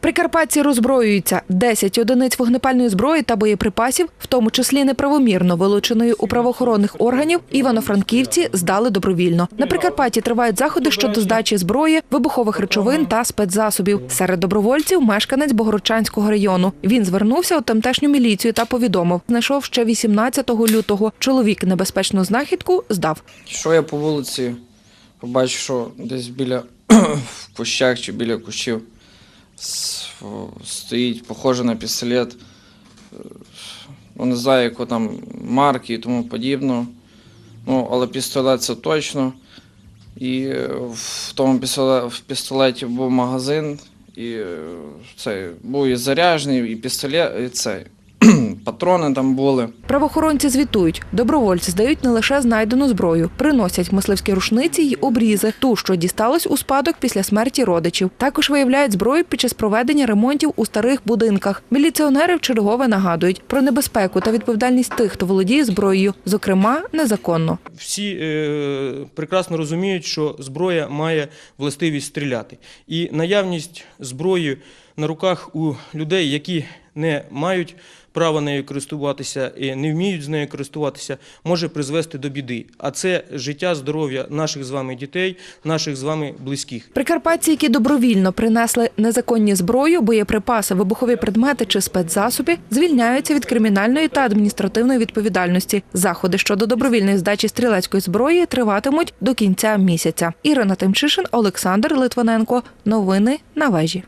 Прикарпатці роззброюються 10 одиниць вогнепальної зброї та боєприпасів, в тому числі неправомірно вилученої у правоохоронних органів, івано-франківці здали добровільно. На Прикарпатті тривають заходи щодо здачі зброї, вибухових речовин та спецзасобів. Серед добровольців мешканець Богородчанського району. Він звернувся у тамтешню міліцію та повідомив, знайшов ще 18 лютого. Чоловік небезпечну знахідку здав. Що я по вулиці побачив, що десь біля в кущах чи біля кущів стоїть, похоже на пістолет. Ну, не знаю, яку там марки і тому подібно. Ну, але пістолет це точно. І в тому пістолеті, в пістолеті був магазин, і е, цей був і заряжений, і пістолет, і цей. Патрони там були. Правоохоронці звітують, добровольці здають не лише знайдену зброю, приносять мисливські рушниці й обрізи, ту, що дісталась у спадок після смерті родичів. Також виявляють зброю під час проведення ремонтів у старих будинках. Міліціонери вчергове нагадують про небезпеку та відповідальність тих, хто володіє зброєю, зокрема незаконно. Всі е, прекрасно розуміють, що зброя має властивість стріляти. І наявність зброї на руках у людей, які не мають права нею користуватися не вміють з нею користуватися, може призвести до біди. А це життя, здоров'я наших з вами дітей, наших з вами близьких. Прикарпатці, які добровільно принесли незаконні зброю, боєприпаси, вибухові предмети чи спецзасоби, звільняються від кримінальної та адміністративної відповідальності. Заходи щодо добровільної здачі стрілецької зброї триватимуть до кінця місяця. Ірина Тимчишин, Олександр Литвиненко. Новини на вежі.